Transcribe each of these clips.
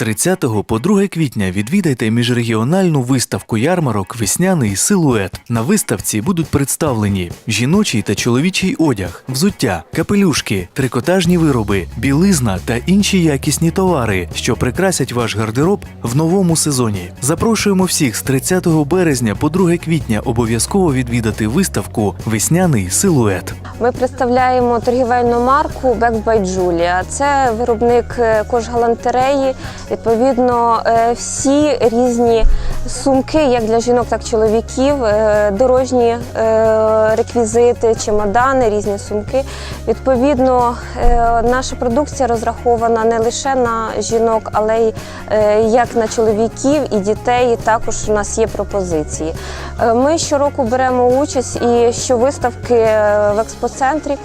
30 по 2 квітня відвідайте міжрегіональну виставку ярмарок Весняний силует. На виставці будуть представлені жіночий та чоловічий одяг, взуття, капелюшки, трикотажні вироби, білизна та інші якісні товари, що прикрасять ваш гардероб в новому сезоні. Запрошуємо всіх з 30 березня по 2 квітня обов'язково відвідати виставку Весняний силует. Ми представляємо торгівельну марку Back by Julia. Це виробник е, кожгалантереї. Відповідно, е, всі різні сумки, як для жінок, так і чоловіків, е, дорожні е, реквізити, чемодани, різні сумки. Відповідно, наша продукція розрахована не лише на жінок, але й як на чоловіків і дітей. Також у нас є пропозиції. Ми щороку беремо участь і щовиставки е, в експоцентрі.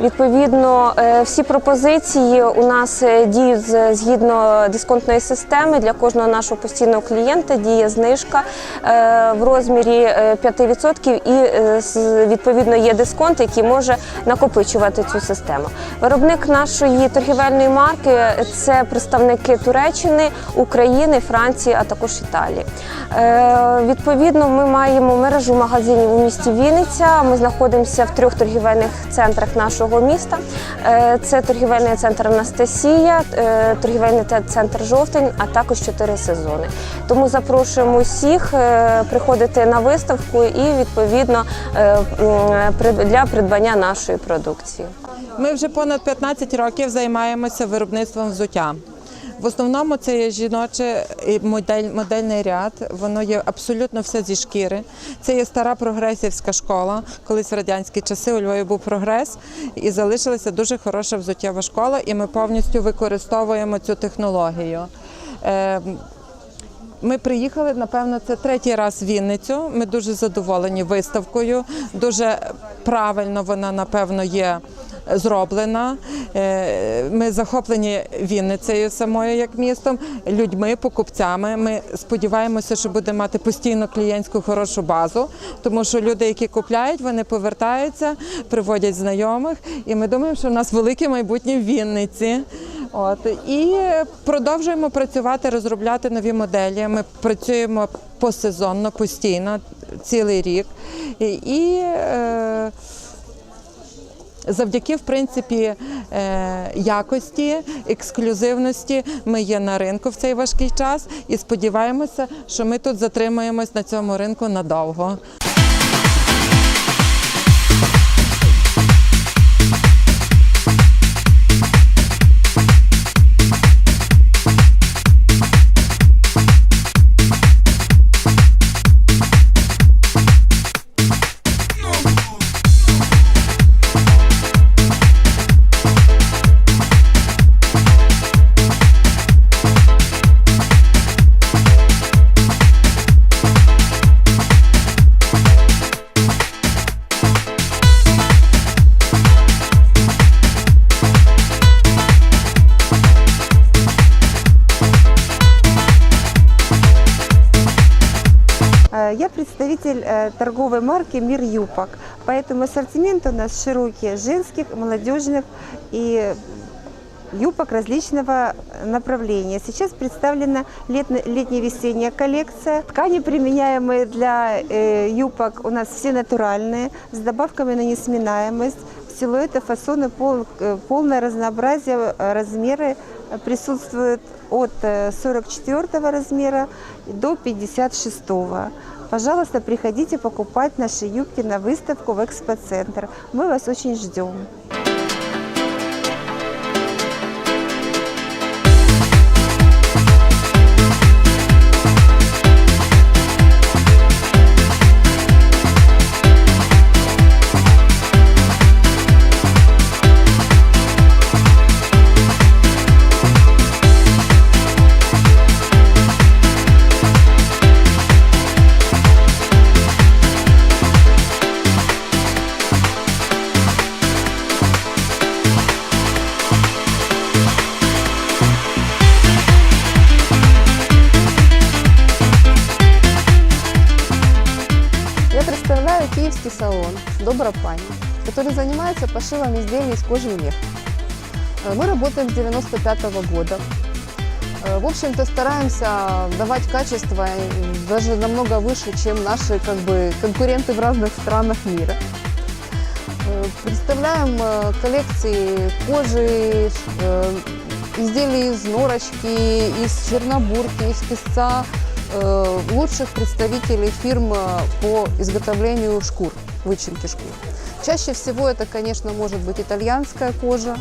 Відповідно, е, всі пропозиції у нас е, діють згідно дисконтної системи. Для кожного нашого постійного клієнта діє знижка е, в розмірі е, 5% і відповідно є дисконт, який може накопичувати цю систему. Виробник нашої торгівельної марки це представники Туреччини, України, Франції, а також Італії. Відповідно, ми маємо мережу магазинів у місті Вінниця. Ми знаходимося в трьох торгівельних центрах нашого міста. Е, Це торгівельний центр Анастасія, е, торгівельний центр Жовтень, а також чотири сезони. Тому запрошуємо усіх е, приходити на виставку і відповідно для придбання нашої продукції. Ми вже понад 15 років займаємося виробництвом взуття. В основному це є жіноче і модель, модельний ряд. Воно є абсолютно все зі шкіри. Це є стара прогресівська школа. Колись в радянські часи у Львові був прогрес і залишилася дуже хороша взуттєва школа, і ми повністю використовуємо цю технологію. Е, ми приїхали, напевно, це третій раз в Вінницю. Ми дуже задоволені виставкою. Дуже правильно вона, напевно, є зроблена. Е, Ми захоплені Вінницею самою як містом, людьми, покупцями. Ми сподіваємося, що будемо мати постійно клієнтську хорошу базу, тому що люди, які купляють, вони повертаються, приводять знайомих. І ми думаємо, що в нас велике майбутнє в Вінниці. От і продовжуємо працювати, розробляти нові моделі. Ми працюємо посезонно, постійно, цілий рік. І, і е, завдяки, в принципі, е, якості, ексклюзивності ми є на ринку в цей важкий час і сподіваємося, що ми тут затримаємось на цьому ринку надовго. Представитель э, торговой марки «Мир Юпок», поэтому ассортимент у нас широкий, женских, молодежных и юбок различного направления. Сейчас представлена летно- летне-весенняя коллекция. Ткани, применяемые для э, юбок, у нас все натуральные, с добавками на несминаемость. Силуэты, фасоны, пол- э, полное разнообразие, э, размеры присутствуют от э, 44 размера до 56. Пожалуйста, приходите покупать наши юбки на выставку в экспоцентр. Мы вас очень ждем. Представляю киевский салон «Добра пани», который занимается пошивом изделий из кожи и меха. Э, Мы работаем с 95 года. Э, В общем-то, стараемся давать качество э, даже намного выше, чем наши как бы, конкуренты в разных странах мира. Представляем коллекции кожи, изделий из норочки, из чернобурки, из песца, лучших представителей фирм э, по изготовлению шкур, вычинки шкур. Чаще всего это, конечно, может быть итальянская кожа.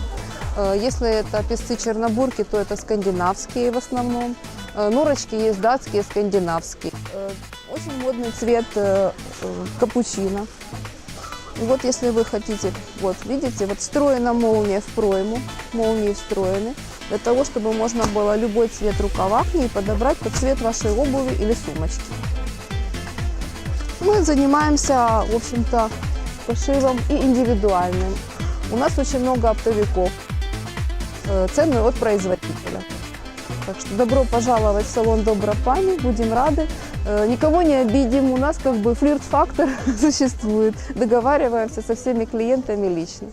Э, Если это песцы чернобурки, то это скандинавские в основном. Э, Норочки есть датские, скандинавские. Э, Очень модный цвет э, э, капучино. Вот если вы хотите, вот видите, вот встроена молния в пройму, молнии встроены, для того, чтобы можно было любой цвет рукава к ней подобрать под цвет вашей обуви или сумочки. Мы занимаемся, в общем-то, пошивом и индивидуальным. У нас очень много оптовиков, э, цены от производителя. Так что добро пожаловать в салон Добропани, будем рады. Э, Никого не обидим, у нас как бы флирт-фактор существует. Договариваемся со всеми клиентами лично.